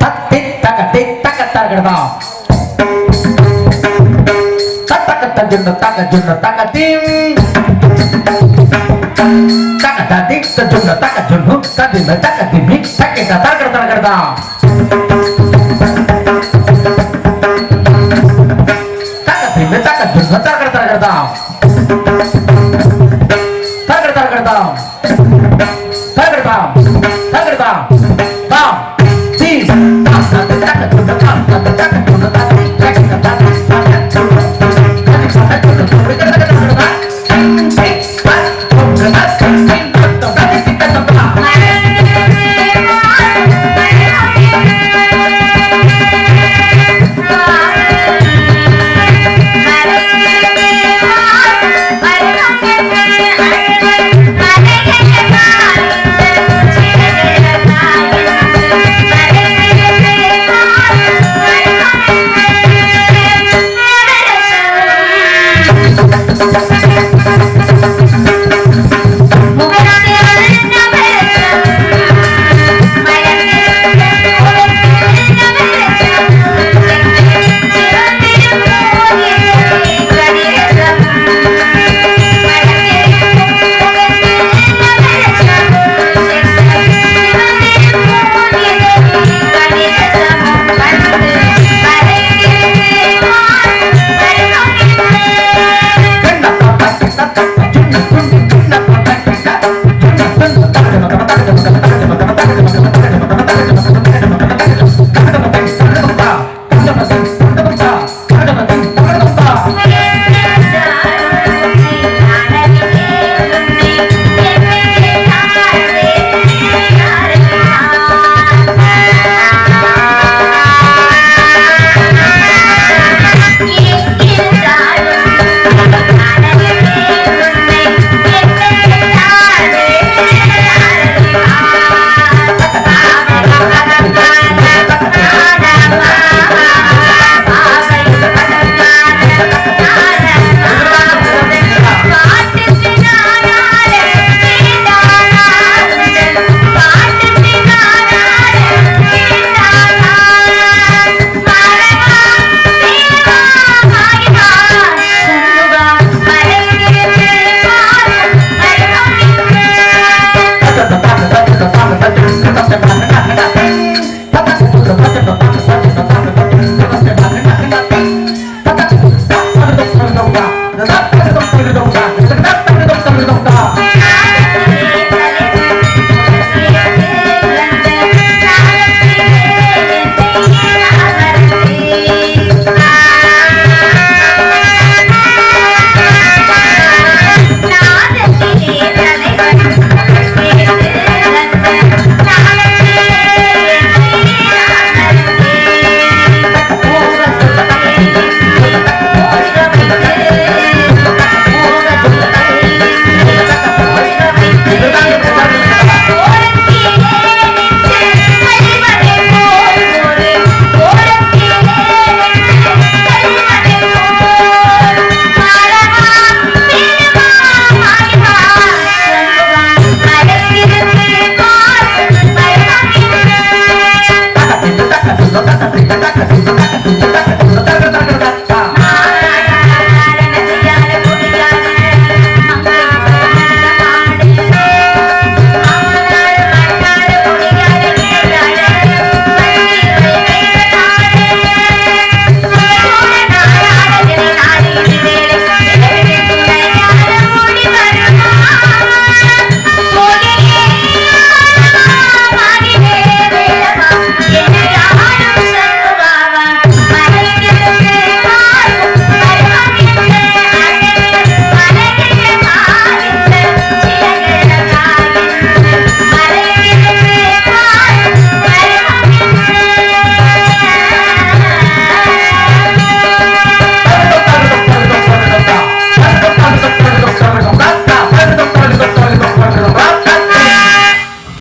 தகதிம் தகதிம் தகதிம் தகதிம் தகதிம் தகதிம் தகதிம் தகதிம் தங்கடா தா